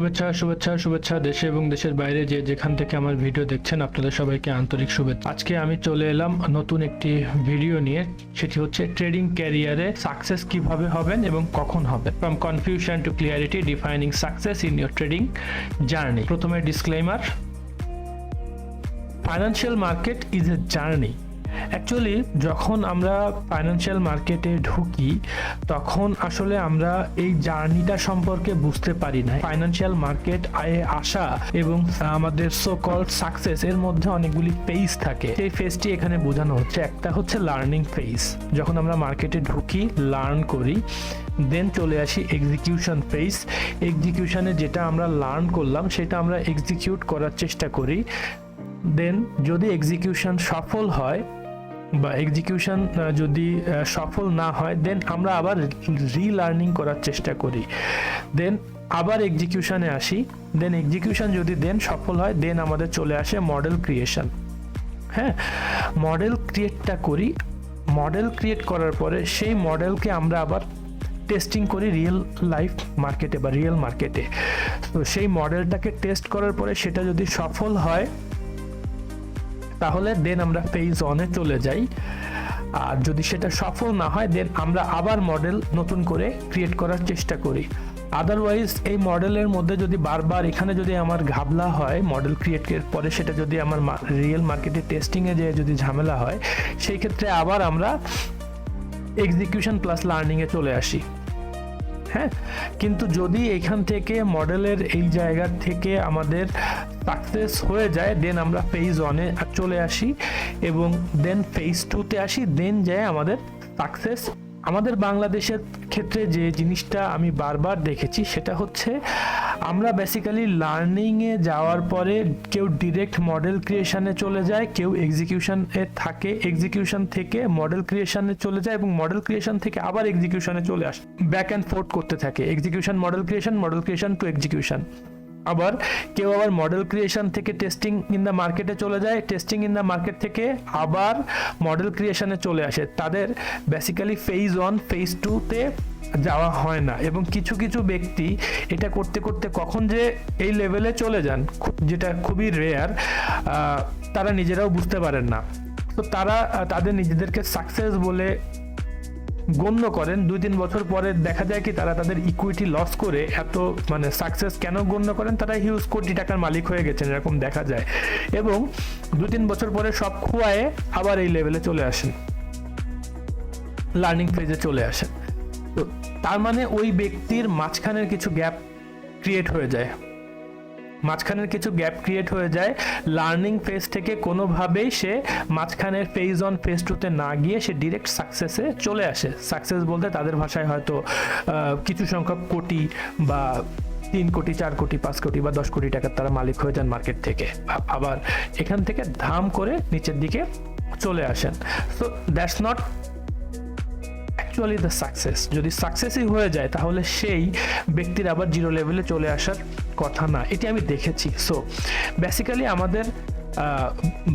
শুভেচ্ছা শুভেচ্ছা শুভেচ্ছা দেশে এবং দেশের বাইরে যে যেখান থেকে আমার ভিডিও দেখছেন আপনাদের সবাইকে আন্তরিক শুভেচ্ছা। আজকে আমি চলে এলাম নতুন একটি ভিডিও নিয়ে, সেটি হচ্ছে ট্রেডিং ক্যারিয়ারে সাকসেস কীভাবে হবেন এবং কখন হবে from confusion to clarity defining success in your trading journey প্রথমে disclaimer financial market is a journey actually যখন আমরা ফাইন্যান্সিয়াল মার্কেটে ঢুকি, তখন আসলে আমরা এই জার্নিটা সম্পর্কে বুঝতে পারি না। ফাইন্যান্সিয়াল মার্কেট আয়ে আসা এবং আমাদের সো কল সাকসেস এর মধ্যে অনেকগুলি ফেজ থাকে। সেই ফেজটি এখানে বোঝানো হচ্ছে। একটা হচ্ছে লার্নিং ফেজ যখন আমরা মার্কেটে ঢুকি লার্ন করি দেন চলে আসি এক্সিকিউশন ফেজ এক্সিকিউশনে যেটা আমরা লার্ন করলাম, সেটা আমরা এক্সিকিউট করার চেষ্টা করি। দেন যদি এক্সিকিউশন সফল হয় বা এক্সিকিউশন যদি সফল না হয় দেন আমরা আবার রিলার্নিং করার চেষ্টা করি। দেন আবার এক্সিকিউশনে আসি। দেন এক্সিকিউশন যদি দেন সফল হয় দেন আমাদের চলে আসে মডেল ক্রিয়েশন হ্যাঁ? মডেল ক্রিয়েটটা করি। মডেল ক্রিয়েট করার পরে সেই মডেলকে আমরা আবার টেস্টিং করি রিয়েল লাইফ মার্কেটে বা রিয়েল মার্কেটে তো সেই মডেলটাকে টেস্ট করার পরে সেটা যদি সফল হয় তাহলে দেন আমরা ফেজ অনে চলে যাই। আর যদি সেটা সফল না হয় দেন আমরা আবার মডেল নতুন করে ক্রিয়েট করার চেষ্টা করি। আদারওয়াইজ এই মডেলের মধ্যে যদি বারবার এখানে যদি আমার ঘাবলা হয় মডেল ক্রিয়েটের পরে সেটা যদি আমার রিয়েল মার্কেটে টেস্টিংয়ে যে যদি ঝামেলা হয়, সেই ক্ষেত্রে আবার আমরা এক্সিকিউশন প্লাস লার্নিংয়ে চলে আসি। হ্যাঁ কিন্তু যদি এখান থেকে মডেলের এই জায়গা থেকে আমাদের সাকসেস হয়ে যায় দেন আমরা ফেজ ওয়ানে চলে আসি এবং দেন ফেজ টুতে আসি দেন যায় আমাদের সাকসেস আমাদের বাংলাদেশের ক্ষেত্রে যে জিনিসটা আমি বারবার দেখেছি, সেটা হচ্ছে আমরা বেসিক্যালি লার্নিংয়ে যাওয়ার পরে কেউ ডিরেক্ট মডেল ক্রিয়েশনে চলে যায়, কেউ এক্সিকিউশনে থাকে এক্সিকিউশন থেকে মডেল ক্রিয়েশনে চলে যায় এবং মডেল ক্রিয়েশন থেকে আবার এক্সিকিউশনে চলে আসে। ব্যাক অ্যান্ড ফোর্থ করতে থাকে execution model creation model creation to execution আবার কেউ আবার মডেল ক্রিয়েশন থেকে টেস্টিং ইন দ্য মার্কেটে চলে যায় টেস্টিং ইন দ্য মার্কেট থেকে আবার মডেল ক্রিয়েশনে চলে আসে। তাদের বেসিক্যালি ফেজ ওয়ান ফেজ টুতে যাওয়া হয় না এবং কিছু কিছু ব্যক্তি এটা করতে করতে কখন যে এই লেভেলে চলে যান যেটা খুবই রেয়ার তারা নিজেরাও বুঝতে পারেন না। তো তারা, তাদের নিজেদেরকে সাকসেস বলে গণ্য করেন। দুই তিন বছর পরে দেখা যায় কি তারা তাদের ইকুইটি লস করে এত মানে সাকসেস কেন গণ্য করেন? তারা হিউজ কোটি টাকার মালিক হয়ে গেছেন, এরকম দেখা যায়। এবং দুই তিন বছর পরে সব খুয়ায়ে আবার এই লেভেলে চলে আসেন। লার্নিং ফেজে চলে আসেন। তার মানে ওই ব্যক্তির মাঝখানের কিছু গ্যাপ ক্রিয়েট হয়ে যায়। মাঝখানের কিছু গ্যাপ ক্রিয়েট হয়ে যায়। লার্নিং ফেজ থেকে কোনোভাবেই সে মাঝখানের ফেজ অন ফেজ টুতে না গিয়ে সে ডিরেক্ট সাকসেসে চলে আসে। সাকসেস বলতে তাদের ভাষায় হয়তো কিছু সংখ্যক কোটি বা তিন কোটি, চার কোটি, পাঁচ কোটি বা দশ কোটি টাকার তারা মালিক হয়ে যান মার্কেট থেকে। আবার এখান থেকে ধাম করে নিচের দিকে চলে আসেন। So that's not actually the success যদি সাকসেসই হয়ে যায়, তাহলে সেই ব্যক্তির আবার জিরো লেভেলে চলে আসার কথা না। এটি আমি দেখেছি। সো বেসিক্যালি আমাদের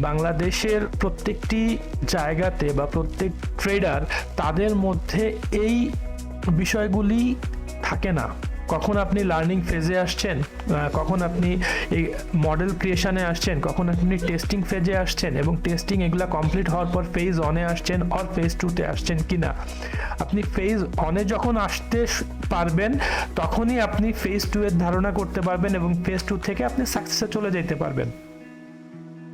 বাংলাদেশের প্রত্যেকটি জায়গাতে বা প্রত্যেক ট্রেডার তাদের মধ্যে এই বিষয়গুলি থাকে না। কখন আপনি লার্নিং ফেজে আসছেন? কখন আপনি এই মডেল ক্রিয়েশনে আসছেন? কখন আপনি টেস্টিং ফেজে আসছেন? এবং টেস্টিং এগুলা কমপ্লিট হওয়ার পর ফেজ অনে আসছেন অর ফেজ টুতে আসছেন কিনা? আপনি ফেজ অনে যখন আসতে পারবেন, তখনই আপনি ফেজ টু এর ধারণা করতে পারবেন এবং ফেজ টু থেকে আপনি সাকসেসে চলে যেতে পারবেন।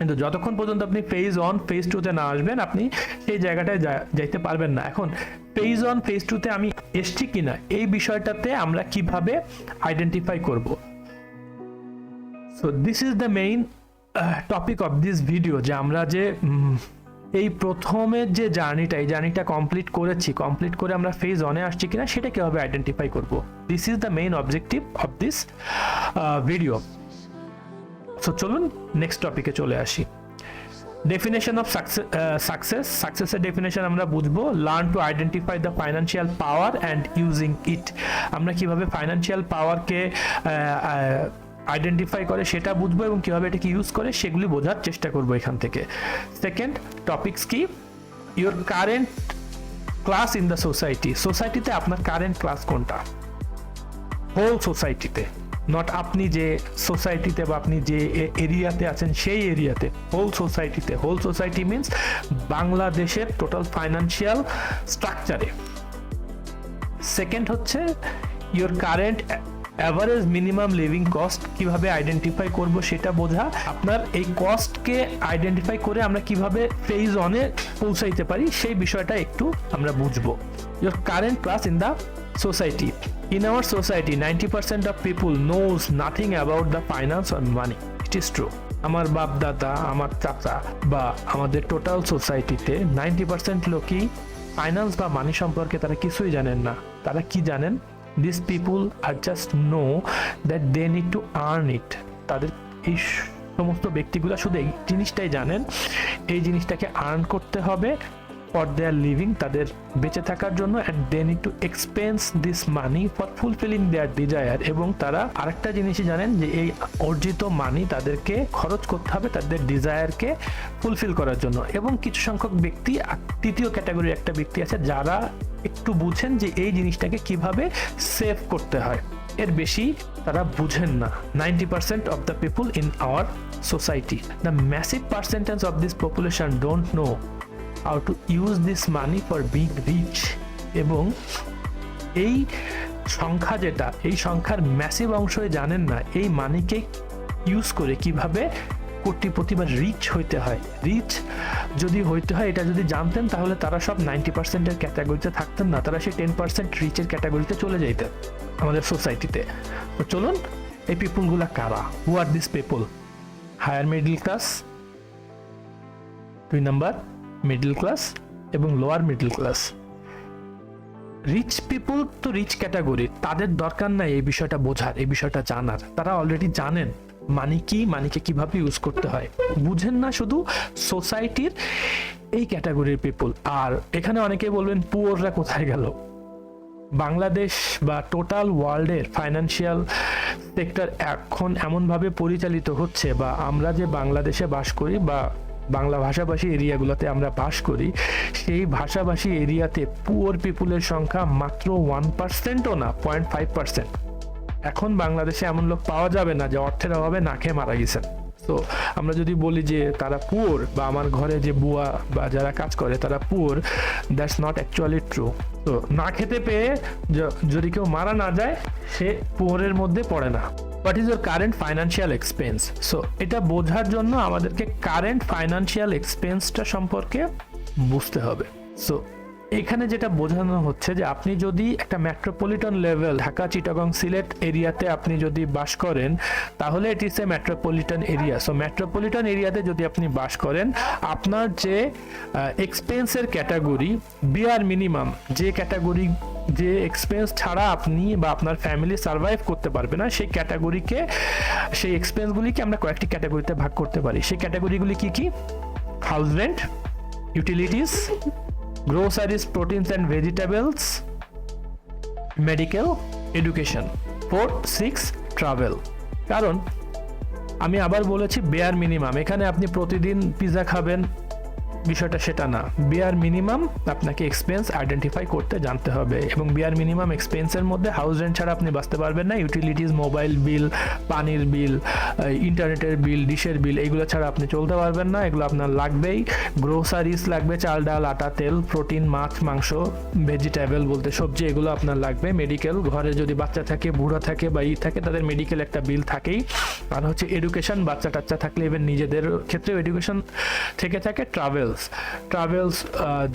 কিন্তু যতক্ষণ পর্যন্ত আপনি ফেজ অন ফেজ টুতে না আসবেন, আপনি সেই জায়গাটায় যাইতে পারবেন না। এখন ফেজ অন ফেজ টুতে আমি এসছি কিনা, এই বিষয়টাতে আমরা কীভাবে আইডেন্টিফাই করব? So this is the main topic of this video যে আমরা যে এই প্রথমের যে জার্নিটা, এই জার্নিটা কমপ্লিট করেছি কমপ্লিট করে আমরা ফেজ অনে আসছি কিনা, সেটা কীভাবে আইডেন্টিফাই করব? This is the main objective of this video so চলুন নেক্সট টপিকে চলে আসি। ডেফিনেশন অফ সাকসেস সাকসেসের ডেফিনেশন আমরা বুঝব। Learn to identify the financial power and using it আমরা কীভাবে ফাইন্যান্সিয়াল পাওয়ারকে আইডেন্টিফাই করে সেটা বুঝব এবং কীভাবে এটাকে ইউজ করে সেগুলি বোঝার চেষ্টা করব এখান থেকে। সেকেন্ড টপিকস কি? Your current class in the society সোসাইটিতে আপনার কারেন্ট ক্লাস কোনটা? হোল সোসাইটিতে নট আপনি যে সোসাইটিতে বা আপনি যে এরিয়াতে আছেন, সেই এরিয়াতে হোল সোসাইটিতে হোল সোসাইটি মিনস বাংলাদেশের টোটাল ফাইন্যান্সিয়াল স্ট্রাকচারে সেকেন্ড হচ্ছে your current average minimum living cost কীভাবে আইডেন্টিফাই করব সেটা বোঝা। আপনার এই কস্টকে আইডেন্টিফাই করে আমরা কীভাবে ফেজ অনে পৌঁছাইতে পারি, সেই বিষয়টা একটু আমরা বুঝব। Your current class in the in our society ninety percent of people knows nothing about the finance or money it is true আমার বাপ দাদা আমার চাচা বা আমাদের টোটাল সোসাইটিতে নাইনটি পার্সেন্ট লোকই ফাইন্যান্স বা মানি সম্পর্কে তারা কিছুই জানেন না। তারা কি জানেন? This people are just know that they need to earn it তাদের এই সমস্ত ব্যক্তিগুলো শুধু এই জিনিসটাই জানেন। এই জিনিসটাকে আর্ন করতে হবে। ফর দেয়ার লিভিং তাদের বেঁচে থাকার জন্য and they need to expense this money for fulfilling their desire এবং তারা আরেকটা জিনিসই জানেন যে, এই অর্জিত মানি তাদেরকে খরচ করতে হবে তাদের ডিজায়ারকে ফুলফিল করার জন্য। এবং কিছু সংখ্যক ব্যক্তি তৃতীয় ক্যাটাগরির একটা ব্যক্তি আছে, যারা একটু বুঝেন যে, এই জিনিসটাকে কীভাবে সেভ করতে হয়। এর বেশি তারা বুঝেন না। Ninety percent of the people in our society the massive percentage of this population don't know how to use this money for big rich এবং এই সংখ্যা যেটা, এই সংখ্যার ম্যাসিভ অংশই জানেন না, এই মানিকে ইউজ করে কীভাবে কোটিপতি বা রিচ হইতে হয়। রিচ যদি হইতে হয়, এটা যদি জানতেন, তাহলে তারা সব নাইনটি পার্সেন্টের ক্যাটাগরিতে থাকতেন না, তারা সেই টেন পার্সেন্ট রিচের ক্যাটাগরিতে চলে যেতেন আমাদের সোসাইটিতে তো চলুন, এই পিপুলগুলা কারা? Who are this people higher middle class দুই নাম্বার। মিডল ক্লাস এবং lower middle class rich people তো রিচ ক্যাটাগরি তাদের দরকার নাই এই বিষয়টা বোঝার, এই বিষয়টা জানার। তারা অলরেডি জানেন মানি কি মানিকে কীভাবে ইউজ করতে হয়। বুঝেন না শুধু সোসাইটির এই ক্যাটাগরির পিপুল আর এখানে অনেকে বলবেন, পুয়াররা কোথায় গেল? বাংলাদেশ বা টোটাল ওয়ার্ল্ডের ফাইন্যান্সিয়াল সেক্টর এখন এমনভাবে পরিচালিত হচ্ছে বা আমরা যে বাংলাদেশে বাস করি বা বাংলা ভাষাভাষী এরিয়াগুলোতে আমরা বাস করি, সেই ভাষাভাষী এরিয়াতে পুয়ার পিপুলের সংখ্যা মাত্র ওয়ান পার্সেন্টও না পয়েন্ট ফাইভ পার্সেন্ট এখন বাংলাদেশে এমন লোক পাওয়া যাবে না যে অর্থের অভাবে না খেয়ে মারা গেছেন। তো আমরা যদি বলি যে তারা পুয়োর বা আমার ঘরে যে বুয়া বা যারা কাজ করে তারা poor that's not actually true তো না খেতে পেয়ে যদি কেউ মারা না যায়, সে পুয়োরের মধ্যে পড়ে না। What is your current financial expense so এটা বোঝার জন্য আমাদেরকে কারেন্ট ফাইন্যান্সিয়াল এক্সপেন্সটা সম্পর্কে বুঝতে হবে। সো এখানে যেটা বোঝানো হচ্ছে যে আপনি যদি একটা মেট্রোপলিটন লেভেল ঢাকা চিটাগং সিলেট এরিয়াতে আপনি যদি বাস করেন, তাহলে it is a metropolitan area so metropolitan এরিয়াতে যদি আপনি বাস করেন, আপনার যে এক্সপেন্সের ক্যাটাগরি বিয়ার মিনিমাম যে ক্যাটাগরি যে এক্সপেন্স ছাড়া আপনি বা আপনার ফ্যামিলি সার্ভাইভ করতে পারবে না সেই ক্যাটাগরিকে সেই এক্সপেন্সগুলিকে আমরা কয়েকটি ক্যাটাগরিতে ভাগ করতে পারি। সেই ক্যাটাগরিগুলি কি কি? House rent utilities groceries, proteins and vegetables medical education. Four six travel কারণ আমি আবার বলেছি বেয়ার মিনিমাম এখানে আপনি প্রতিদিন পিৎজা খাবেন বিষয়টা সেটা না। বিয়ার মিনিমাম আপনাকে এক্সপেন্স আইডেন্টিফাই করতে জানতে হবে এবং বিয়ার মিনিমাম এক্সপেন্সের মধ্যে হাউস রেন্ট ছাড়া আপনি বাঁচতে পারবেন না। ইউটিলিটিস মোবাইল বিল পানির বিল ইন্টারনেটের বিল ডিশের বিল এইগুলো ছাড়া আপনি চলতে পারবেন না। এগুলো আপনার লাগবেই। গ্রোসারিস লাগবে, চাল ডাল, আটা, তেল প্রোটিন মাছ, মাংস ভেজিটেবল বলতে সবজি, এগুলো আপনার লাগবে। মেডিকেল ঘরে যদি বাচ্চা থাকে, বুড়ো থাকে বা ই থাকে, তাদের মেডিকেল একটা বিল থাকেই। আর হচ্ছে এডুকেশন বাচ্চা টাচ্চা থাকলে এবার নিজেদের ক্ষেত্রেও এডুকেশন থেকে থাকে। ট্রাভেলস ট্রাভেলস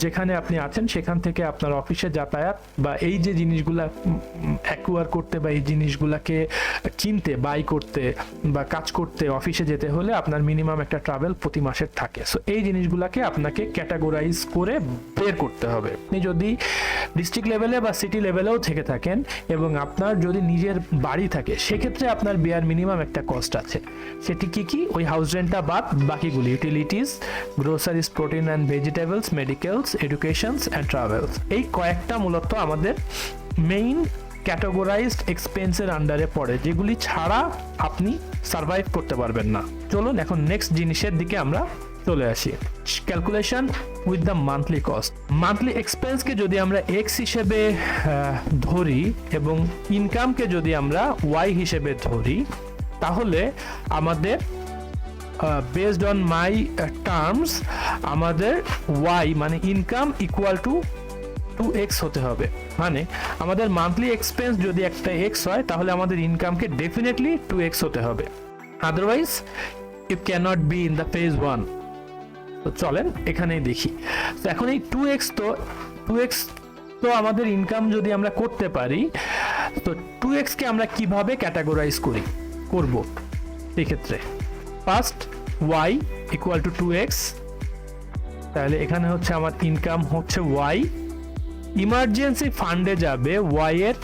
যেখানে আপনি আছেন, সেখান থেকে আপনার অফিসে যাতায়াত বা এই যে জিনিসগুলা অ্যাকুয়ার করতে বা এই জিনিসগুলাকে কিনতে বাই করতে বা কাজ করতে অফিসে যেতে হলে আপনার মিনিমাম একটা ট্রাভেল প্রতি মাসের থাকে। সো এই জিনিসগুলাকে আপনাকে ক্যাটাগরাইজ করে বের করতে হবে। আপনি যদি ডিস্ট্রিক্ট লেভেলে বা সিটি লেভেলেও থেকে থাকেন এবং আপনার যদি নিজের বাড়ি থাকে, সেক্ষেত্রে আপনার বেয়ার মিনিমাম একটা কস্ট আছে। সেটি কি কি? ওই হাউস রেন্টটা বাদ বাকিগুলি utilities groceries protein and vegetables medicals educations and travels এই কয়েকটা মূলত আমাদের মেইন ক্যাটাগরাইজড এক্সপেন্সের আন্ডারে পড়ে, যেগুলি ছাড়া আপনি সার্ভাইভ করতে পারবেন না। চলুন এখন নেক্সট জিনিসের দিকে আমরা চলে আসি। Calculation with the monthly cost monthly এক্সপেন্সকে যদি আমরা এক্স হিসেবে ধরি এবং ইনকামকে যদি আমরা ওয়াই হিসেবে ধরি, তাহলে আমাদের বেসড অন মাই টার্মস আমাদের ওয়াই মানে income equal to two X হতে হবে। মানে আমাদের মান্থলি এক্সপেন্স যদি একটা এক্স হয়, তাহলে আমাদের ইনকামকে ডেফিনেটলি টু এক্স হতে হবে। Otherwise you can't be in the phase one তো চলেন, এখানেই দেখি। তো এখন এই টু এক্স তো টু এক্স তো আমাদের ইনকাম যদি আমরা করতে পারি, তো টু এক্সকে আমরা কীভাবে ক্যাটাগরাইজ করি, করব এক্ষেত্রে? First Y equal to two X তাহলে এখানে হচ্ছে আমার ইনকাম হচ্ছে ওয়াই ইমার্জেন্সি ফান্ডে যাবে ওয়াই এর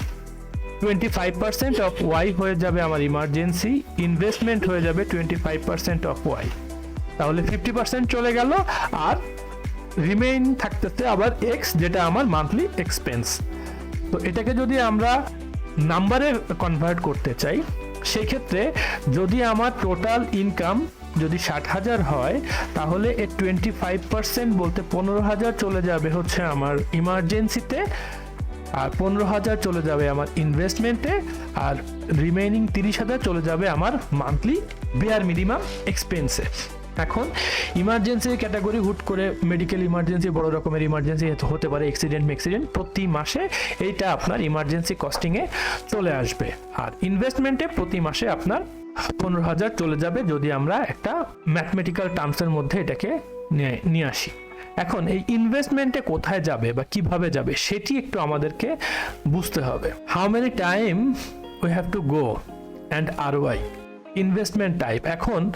twenty five percent of Y হয়ে যাবে আমার ইমার্জেন্সি ইনভেস্টমেন্ট হয়ে যাবে twenty five percent of Y তাহলে ফিফটি পার্সেন্ট চলে গেল আর রিমেইন থাকতেছে আবার এক্স যেটা আমার মান্থলি এক্সপেন্স তো এটাকে যদি আমরা নাম্বারে কনভার্ট করতে চাই সেই ক্ষেত্রে যদি আমার টোটাল ইনকাম যদি ষাট হাজার হয়, তাহলে এর টোয়েন্টি ফাইভ পার্সেন্ট বলতে পনেরো হাজার চলে যাবে হচ্ছে আমার ইমার্জেন্সিতে আর পনেরো হাজার চলে যাবে আমার ইনভেস্টমেন্টে আর রিমেইনিং তিরিশ হাজার চলে যাবে আমার মান্থলি বেয়ার মিনিমাম এক্সপেন্সে এখন ইমার্জেন্সি ক্যাটাগরি হুট করে মেডিকেল ইমার্জেন্সি বড় রকমের ইমার্জেন্সি হতে পারে অ্যাক্সিডেন্ট ম্যাক্সিডেন্ট প্রতি মাসে এইটা আপনার ইমার্জেন্সি কস্টিংয়ে চলে আসবে। আর ইনভেস্টমেন্টে প্রতি মাসে আপনার পনেরো হাজার চলে যাবে যদি আমরা একটা ম্যাথমেটিক্যাল টার্মসের মধ্যে এটাকে নিয়ে আসি। এখন এই ইনভেস্টমেন্টে কোথায় যাবে বা কীভাবে যাবে সেটি একটু আমাদেরকে বুঝতে হবে। How many time we have to go and R Y investment type এখন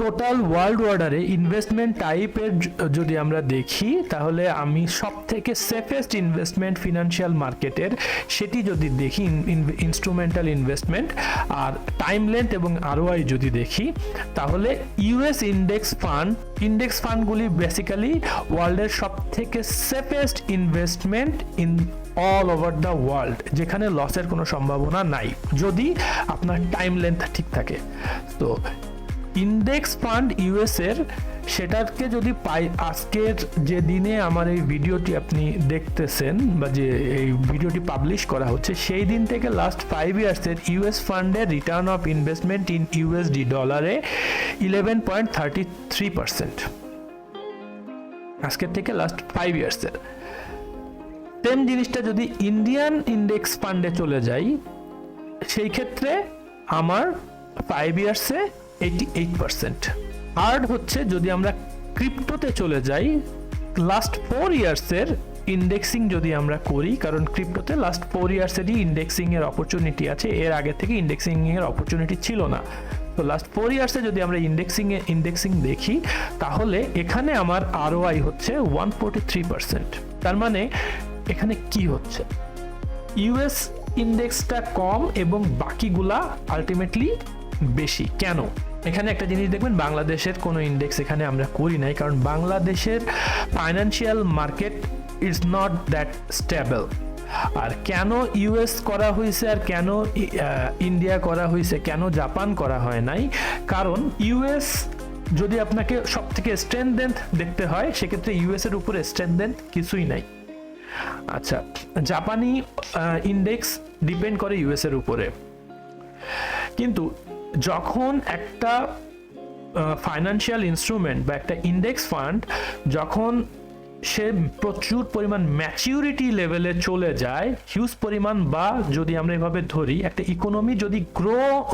টোটাল ওয়ার্ল্ড অর্ডারে ইনভেস্টমেন্ট টাইপের যদি আমরা দেখি, তাহলে আমি সব থেকে সেফেস্ট ইনভেস্টমেন্ট ফিনান্সিয়াল মার্কেটের সেটি যদি দেখি ইনস্ট্রুমেন্টাল ইনভেস্টমেন্ট আর টাইম লেন্থ এবং আরওআই যদি দেখি, তাহলে ইউএস ইন্ডেক্স ফান্ড ইন্ডেক্স ফান্ডগুলি বেসিক্যালি ওয়ার্ল্ডের সব থেকে safest investment in all over the world যেখানে লসের কোনো সম্ভাবনা নাই, যদি আপনার টাইম লেন্থ ঠিক থাকে। তো ইন্ডেক্স ফান্ড ইউএস এর, সেটাকে যদি পাই, আজকের যে দিনে আমার এই ভিডিওটি আপনি দেখতেছেন বা যে এই ভিডিওটি পাবলিশ করা হচ্ছে, সেই দিন থেকে লাস্ট ফাইভ ইয়ার্সের ইউএস ফান্ডের return of investment in USD ডলারে eleven point thirty three percent আজকের থেকে লাস্ট ফাইভ ইয়ার্সের সেম জিনিসটা যদি ইন্ডিয়ান ইন্ডেক্স ফান্ডে চলে যাই, সেই ক্ষেত্রে আমার ফাইভ ইয়ার্সে এইটি এইট পার্সেন্ট হার্ড হচ্ছে যদি আমরা ক্রিপ্টোতে চলে যাই লাস্ট ফোর ইয়ার্সের ইন্ডেক্সিং যদি আমরা করি, কারণ ক্রিপ্টোতে লাস্ট ফোর ইয়ার্সেরই ইন্ডেক্সিং এর অপরচুনিটি আছে, এর আগে থেকে ইন্ডেক্সিং এর অপরচুনিটি ছিল না। তো লাস্ট ফোর ইয়ার্সে যদি আমরা ইন্ডেক্সিং এ ইন্ডেক্সিং দেখি, তাহলে এখানে আমার আরওআই হচ্ছে ওয়ান ফোর্টি থ্রি পার্সেন্ট তার মানে এখানে কি হচ্ছে? ইউএস ইন্ডেক্সটা কম এবং বাকিগুলা আলটিমেটলি বেশি। কেন? এখানে একটা জিনিস দেখবেন, বাংলাদেশের কোনো ইন্ডেক্স এখানে আমরা করি নাই, কারণ বাংলাদেশের financial market is not that stable আর কেন ইউএস করা হয়েছে আর কেন ইন্ডিয়া করা হয়েছে কেন জাপান করা হয় নাই? কারণ ইউএস যদি আপনাকে সব থেকে স্ট্রেংথেন্থ দেখতে হয়, সেক্ষেত্রে ইউএস এর উপরে স্ট্রেংথেন্থ কিছুই নাই। আচ্ছা জাপানি ইন্ডেক্স ডিপেন্ড করে ইউএস এর উপরে। কিন্তু যখন একটা ফাইন্যান্সিয়াল ইনস্ট্রুমেন্ট বা একটা ইন্ডেক্স ফান্ড যখন সে প্রচুর পরিমাণ ম্যাচিউরিটি লেভেলে চলে যায় হিউজ পরিমাণ বা যদি আমরা এভাবে ধরি, একটা ইকোনমি যদি গ্রো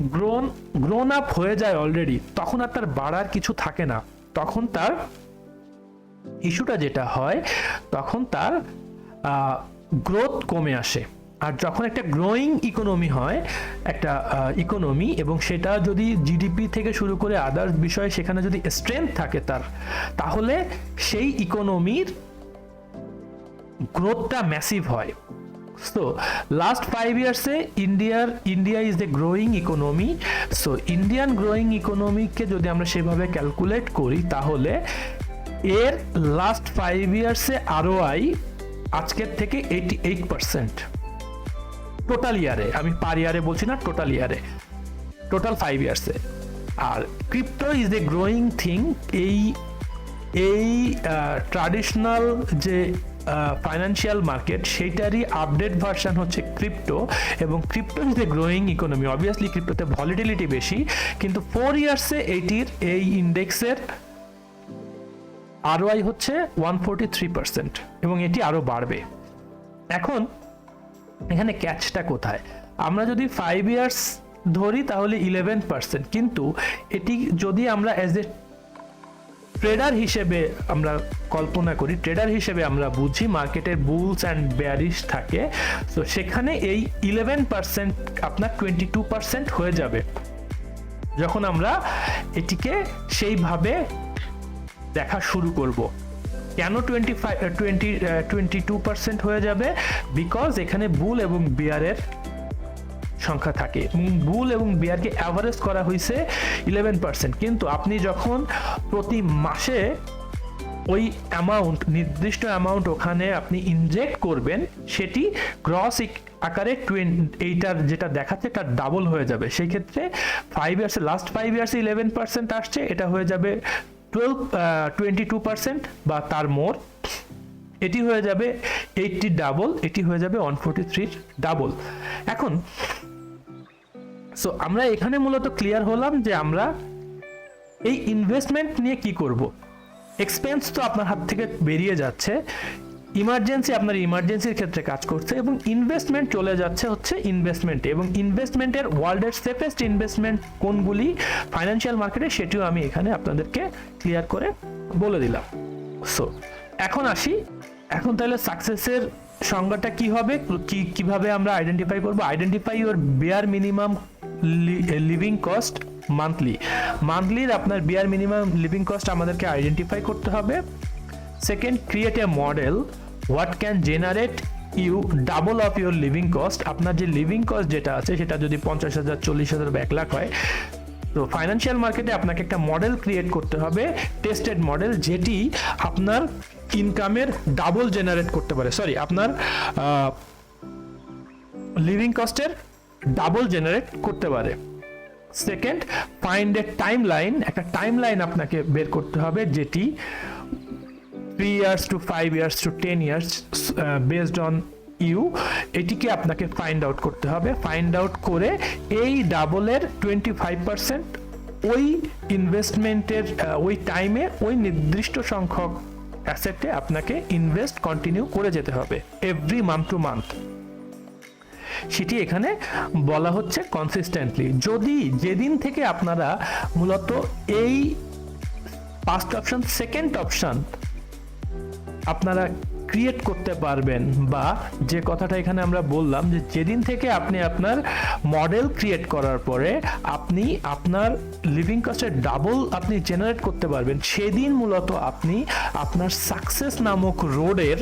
গ্রোন গ্রোন আপ হয়ে যায় অলরেডি তখন আর তার বাড়ার কিছু থাকে না। তখন তার ইস্যুটা যেটা হয়, তখন তার গ্রোথ কমে আসে। আর যখন একটা গ্রোয়িং ইকোনমি হয়, একটা ইকোনমি এবং সেটা যদি জিডিপি থেকে শুরু করে আদার্স বিষয়ে সেখানে যদি স্ট্রেংথ থাকে তার, তাহলে সেই ইকোনমির গ্রোথটা ম্যাসিভ হয়। সো লাস্ট ফাইভ ইয়ার্সে ইন্ডিয়ার India is the growing economy so Indian growing ইকোনমিকে যদি আমরা সেভাবে ক্যালকুলেট করি, তাহলে এর লাস্ট ফাইভ ইয়ার্সে আরও আই আজকের থেকে এইটি এইট পার্সেন্ট টোটাল ইয়ারে আমি পার ইয়ারে বলছি না টোটাল ইয়ারে টোটাল ফাইভ ইয়ার্সে আর crypto is a growing thing এই এই ট্রাডিশনাল যে ফাইন্যান্সিয়াল মার্কেট সেইটারই আপডেট ভার্সন হচ্ছে ক্রিপ্টো এবং crypto is a growing economy obviously ক্রিপ্টোতে volatility বেশি, কিন্তু ফোর ইয়ার্সে এইটির এই ইন্ডেক্সের আরওআই হচ্ছে ওয়ান ফোরটি থ্রি পার্সেন্ট এবং এটি আরও বাড়বে। এখন এখানে ক্যাচটা কোথায়? আমরা যদি ফাইভ ইয়ার্স ধরি তাহলে ইলেভেন পার্সেন্ট কিন্তু এটি যদি আমরা অ্যাজ এ ট্রেডার হিসেবে আমরা কল্পনা করি ট্রেডার হিসেবে আমরা বুঝি মার্কেটের বুলস অ্যান্ড ব্যারিশ থাকে, তো সেখানে এই ইলেভেন পার্সেন্ট আপনার টোয়েন্টি টু পার্সেন্ট হয়ে যাবে। যখন আমরা এটিকে সেইভাবে দেখা শুরু করব। কেন twenty five twenty twenty two percent হয়ে যাবে? বিকজ এখানে বুল এবং বিয়ারের সংখ্যা থাকে। বুল এবং বিয়ারকে অ্যাভারেজ করা হয়েছে ইলেভেন পার্সেন্ট কিন্তু আপনি যখন প্রতি মাসে ওই অ্যামাউন্ট নির্দিষ্ট অ্যামাউন্ট ওখানে আপনি ইনজেক্ট করবেন, সেটি গ্রস আকারে টুয়েন এইটার যেটা দেখাচ্ছে তার ডাবল হয়ে যাবে। সেই ক্ষেত্রে ফাইভ ইয়ার্সে লাস্ট ফাইভ ইয়ার্সে ইলেভেন পার্সেন্ট আসছে, এটা হয়ে যাবে টুয়েলভ টোয়েন্টি টু পার্সেন্ট বা তার মোর এটি হয়ে যাবে এইটটি ডাবল এটি হয়ে যাবে ওয়ান ফোর্টি থ্রির ডাবল এখন সো আমরা এখানে মূলত ক্লিয়ার হলাম যে আমরা এই ইনভেস্টমেন্ট নিয়ে কি করব। এক্সপেন্স তো আপনার হাত থেকে বেরিয়ে যাচ্ছে। ইমার্জেন্সি আপনার ইমার্জেন্সির ক্ষেত্রে কাজ করছে এবং ইনভেস্টমেন্ট চলে যাচ্ছে হচ্ছে ইনভেস্টমেন্টে এবং ইনভেস্টমেন্টের ওয়ার্ল্ডের সেফেস্ট ইনভেস্টমেন্ট কোনগুলি? ফাইন্যান্সিয়াল মার্কেটে সেটিও আমি এখানে আপনাদেরকে ক্লিয়ার করে বলে দিলাম। সো এখন আসি। এখন তাহলে সাকসেসের সংজ্ঞাটা কি হবে? কি, কীভাবে আমরা আইডেন্টিফাই করব? Identify your bare minimum living cost monthly মান্থলির আপনার বিয়ার মিনিমাম লিভিং কস্ট আমাদেরকে আইডেন্টিফাই করতে হবে। Second create a model what can generate you double of your living cost আপনার যে লিভিং কস্ট যেটা আছে, সেটা যদি পঞ্চাশ হাজার, চল্লিশ হাজার বা এক লাখ হয়, তো ফাইন্যান্সিয়াল মার্কেটে আপনাকে একটা মডেল ক্রিয়েট করতে হবে টেস্টেড মডেল যেটি আপনার ইনকামের ডাবল জেনারেট করতে পারে। সরি আপনার লিভিং কস্টের ডাবল জেনারেট করতে পারে। Second find a time line একটা টাইম লাইন আপনাকে বের করতে হবে, যেটি three years to five years to ten years based on you এটিকে আপনাকে ফাইন্ড আউট করতে হবে। ফাইন্ড আউট করে এই ডাবলের টোয়েন্টি ফাইভ পার্সেন্ট ওই ইনভেস্টমেন্টের ওই টাইমে ওই নির্দিষ্ট সংখ্যক অ্যাসেটে আপনাকে ইনভেস্ট কন্টিনিউ করে যেতে হবে এভরি মান্থ টু মান্থ সেটি এখানে বলা হচ্ছে কনসিস্টেন্টলি যদি যেদিন থেকে আপনারা মূলত এই ফার্স্ট অপশন সেকেন্ড অপশন আপনারা ক্রিয়েট করতে পারবেন বা যে কথাটা এখানে আমরা বললাম যে যেদিন থেকে আপনি আপনার মডেল ক্রিয়েট করার পরে আপনি আপনার লিভিং কস্টের ডাবল আপনি জেনারেট করতে পারবেন, সেদিন মূলত আপনি আপনার সাকসেস নামক রোডের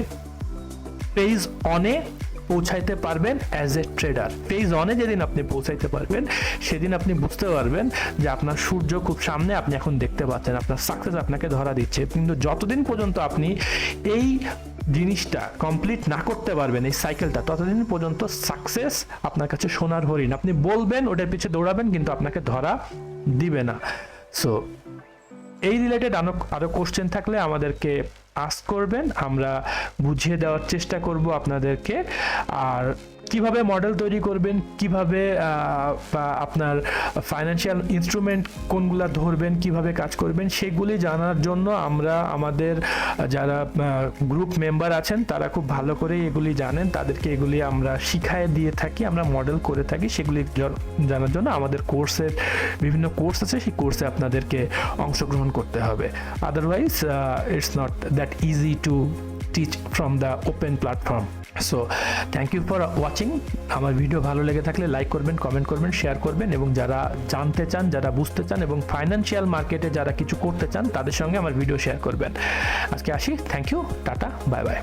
পেজ অনে পৌঁছাইতে পারবেন অ্যাজ এ ট্রেডার পেজ অনে যেদিন আপনি পৌঁছাইতে পারবেন, সেদিন আপনি বুঝতে পারবেন যে আপনার সূর্য খুব সামনে আপনি এখন দেখতে পাচ্ছেন, আপনার সাকসেস আপনাকে ধরা দিচ্ছে। কিন্তু যতদিন পর্যন্ত আপনি এই জিনিসটা কমপ্লিট না করতে পারবেন, এই সাইকেলটা ততদিন পর্যন্ত সাকসেস আপনার কাছে সোনার হরিণ। আপনি বলবেন, ওটার পিছে দৌড়াবেন, কিন্তু আপনাকে ধরা দিবে না। সো এই রিলেটেড আরও আরও কোশ্চেন থাকলে আমাদেরকে আস্ক করবেন আমরা বুঝিয়ে দেওয়ার চেষ্টা করব আপনাদেরকে। আর কীভাবে মডেল তৈরি করবেন, কীভাবে আপনার ফাইন্যান্সিয়াল ইনস্ট্রুমেন্ট কোনগুলো ধরবেন, কীভাবে কাজ করবেন, সেগুলি জানার জন্য আমরা আমাদের, যারা গ্রুপ মেম্বার আছেন, তারা খুব ভালো করে এগুলি জানেন, তাদেরকে এগুলি আমরা শিখায় দিয়ে থাকি, আমরা মডেল করে থাকি, সেগুলি জানার জন্য আমাদের কোর্সের বিভিন্ন কোর্স আছে, সেই কোর্সে আপনাদেরকে অংশগ্রহণ করতে হবে। Otherwise it's not that easy to teach from the open platform so thank you for watching আমার ভিডিও ভালো লেগে থাকলে লাইক করবেন কমেন্ট করবেন শেয়ার করবেন এবং যারা জানতে চান, যারা বুঝতে চান এবং ফাইন্যান্সিয়াল মার্কেটে যারা কিছু করতে চান, তাদের সঙ্গে আমার ভিডিও শেয়ার করবেন। আজকে আসি। Thank you tata bye bye